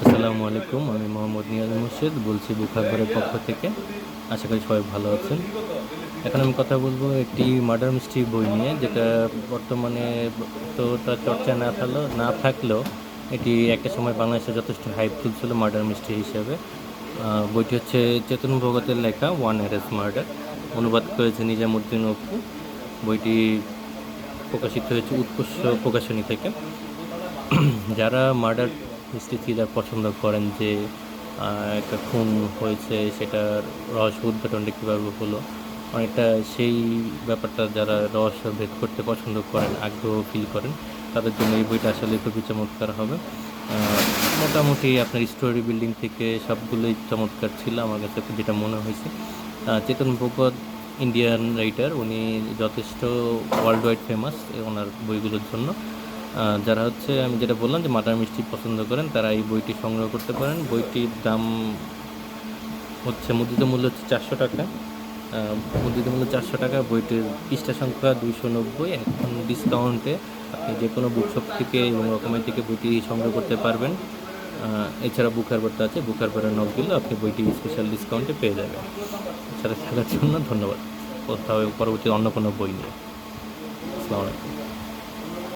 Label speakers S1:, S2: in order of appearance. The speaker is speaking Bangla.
S1: আসসালামু আলাইকুম, আমি মোহাম্মদ নিয়াজ মুর্শিদ বলছি বুখাঘরের পক্ষ থেকে। আশা করি সবাই ভালো আছেন। এখন আমি কথা বলব একটি মার্ডার মিস্ট্রি বই নিয়ে, যেটা বর্তমানে তো তার চর্চা না থাকলেও না থাকলেও এটি একটা সময় বাংলাদেশে যথেষ্ট হাইপ তুলছিল মার্ডার মিস্ট্রি হিসেবে। বইটি হচ্ছে চেতন ভগতের লেখা ওয়ান এস মার্ডার অনুবাদ করেছে নিজামুদ্দিন অপু। বইটি প্রকাশিত হয়েছে উৎকর্ষ প্রকাশনী থেকে। যারা মার্ডার থ্রিলার পছন্দ করেন যে একটা খুন হয়েছে সেটার রহস্য উদ্ঘাটনটা কীভাবে হলো? অনেকটা সেই ব্যাপারটা যারা রহস্য ভেদ করতে পছন্দ করেন, আগ্রহ ফিল করেন, তাদের জন্য এই বইটা আসলে খুবই চমৎকার হবে। মোটামুটি আপনার স্টোরি বিল্ডিং থেকে সবগুলোই চমৎকার ছিল আমার কাছে যেটা মনে হয়েছে। চেতন ভগত ইন্ডিয়ান রাইটার উনি যথেষ্ট ওয়ার্ল্ড ওয়াইড ফেমাস ওনার বইগুলোর জন্য। যারা হচ্ছে, আমি যেটা বললাম যে মাটার মিষ্টি পছন্দ করেন, তারা এই বইটি সংগ্রহ করতে পারেন। বইটির দাম হচ্ছে মুদ্রিত মূল্য হচ্ছে চারশো টাকা। মুদ্রিত মূল্য চারশো টাকা, বইটির পৃষ্ঠা সংখ্যা দুইশো নব্বই। এখন ডিসকাউন্টে আপনি যে কোনো বুকশপ থেকে এবং রকমের থেকে বইটি সংগ্রহ করতে পারবেন। এছাড়া বুকার বার্তা আছে বুকার বার্তার নক দিলে আপনি বইটি স্পেশাল ডিসকাউন্টে পেয়ে যাবেন। এছাড়া থাকার জন্য ধন্যবাদ। কোথাও পরবর্তী অন্য কোনো বই নিয়ে। আসসালামু আলাইকুম।